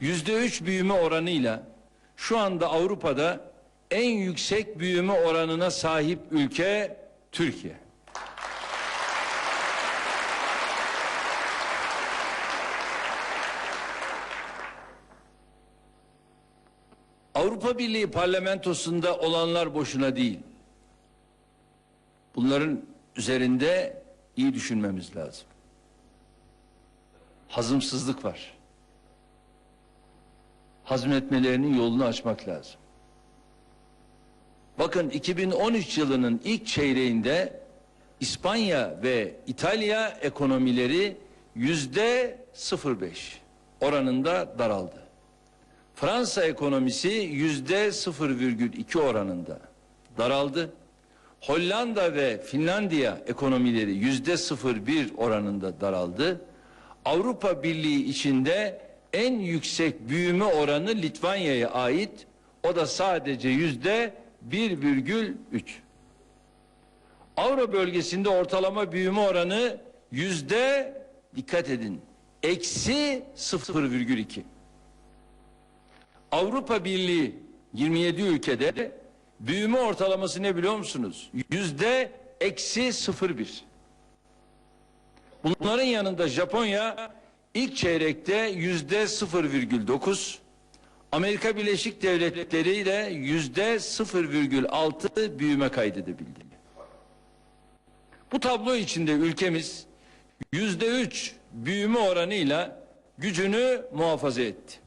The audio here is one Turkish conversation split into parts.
yüzde üç büyüme oranıyla şu anda Avrupa'da en yüksek büyüme oranına sahip ülke Türkiye. Avrupa Birliği parlamentosunda olanlar boşuna değil. Bunların üzerinde iyi düşünmemiz lazım. Hazımsızlık var. Hazmetmelerinin yolunu açmak lazım. Bakın 2013 yılının ilk çeyreğinde İspanya ve İtalya ekonomileri yüzde 0.5 oranında daraldı. Fransa ekonomisi yüzde 0,2 oranında daraldı. Hollanda ve Finlandiya ekonomileri yüzde 0,1 oranında daraldı. Avrupa Birliği içinde en yüksek büyüme oranı Litvanya'ya ait. O da sadece yüzde 1,3. Avro bölgesinde ortalama büyüme oranı yüzde dikkat edin eksi 0,2. Avrupa Birliği 27 ülkede büyüme ortalaması ne biliyor musunuz? Yüzde eksi 0,1. Bunların yanında Japonya ilk çeyrekte yüzde 0,9, Amerika Birleşik Devletleri ile yüzde 0,6 büyüme kaydedebildi. Bu tablo içinde ülkemiz yüzde 3 büyüme oranıyla gücünü muhafaza etti.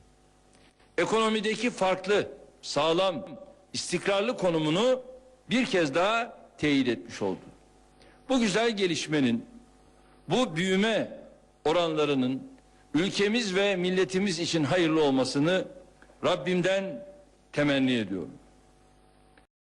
Ekonomideki farklı, sağlam, istikrarlı konumunu bir kez daha teyit etmiş oldu. Bu güzel gelişmenin, bu büyüme oranlarının ülkemiz ve milletimiz için hayırlı olmasını Rabbimden temenni ediyorum.